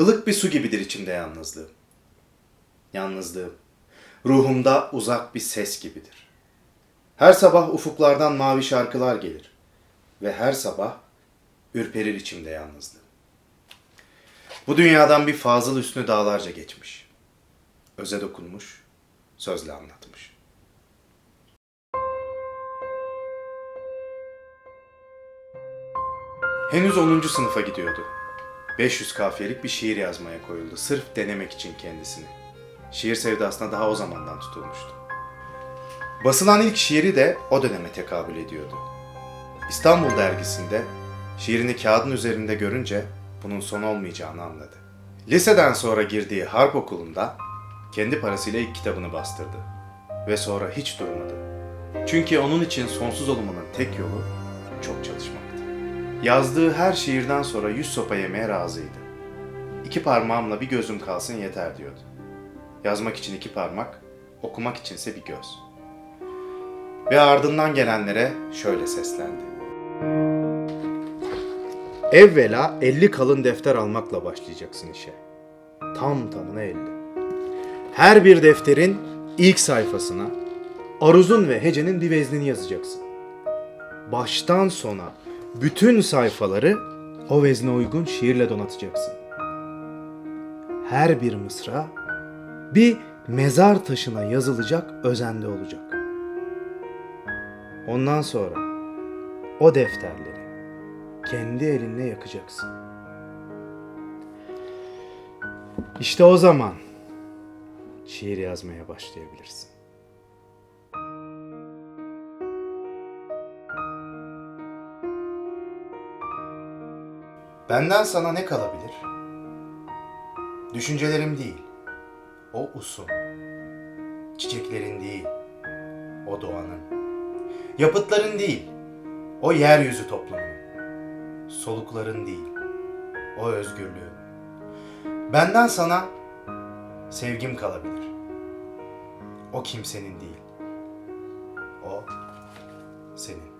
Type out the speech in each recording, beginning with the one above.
ılık bir su gibidir içimde yalnızlığım. Yalnızlığım, ruhumda uzak bir ses gibidir. Her sabah ufuklardan mavi şarkılar gelir ve her sabah ürperir içimde yalnızlığım. Bu dünyadan bir Fazıl Hüsnü dağlarca geçmiş. Öze dokunmuş, sözle anlatmış. Henüz 10. sınıfa gidiyordu. 500 kafiyelik bir şiir yazmaya koyuldu. Sırf denemek için kendisini. Şiir sevdasına daha o zamandan tutulmuştu. Basılan ilk şiiri de o döneme tekabül ediyordu. İstanbul dergisinde şiirini kağıdın üzerinde görünce bunun son olmayacağını anladı. Liseden sonra girdiği harp okulunda kendi parasıyla ilk kitabını bastırdı. Ve sonra hiç durmadı. Çünkü onun için sonsuz olmanın tek yolu çok çalışmaktı. Yazdığı her şiirden sonra yüz sopa yemeye razıydı. İki parmağımla bir gözüm kalsın yeter diyordu. Yazmak için iki parmak, okumak içinse bir göz. Ve ardından gelenlere şöyle seslendi. Evvela 50 kalın defter almakla başlayacaksın işe. Tam tamına 50. Her bir defterin ilk sayfasına aruzun ve hecenin bir yazacaksın. Baştan sona bütün sayfaları o vezne uygun şiirle donatacaksın. Her bir mısra bir mezar taşına yazılacak özende olacak. Ondan sonra o defterleri kendi elinle yakacaksın. İşte o zaman şiir yazmaya başlayabilirsin. Benden sana ne kalabilir? Düşüncelerim değil, o usun. Çiçeklerin değil, o doğanın. Yapıtların değil, o yeryüzü toplumunun. Solukların değil, o özgürlüğün. Benden sana sevgim kalabilir. O kimsenin değil. O senin.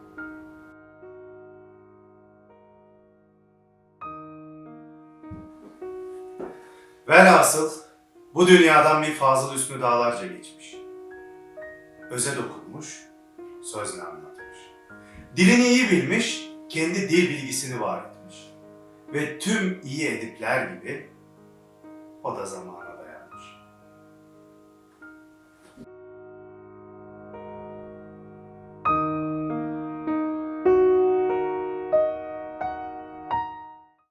Velhasıl bu dünyadan bir Fazıl Hüsnü dağlarca geçmiş. Öze dokunmuş, sözle anlatmış. Dilini iyi bilmiş, kendi dil bilgisini var etmiş. Ve tüm iyi edipler gibi o da zamana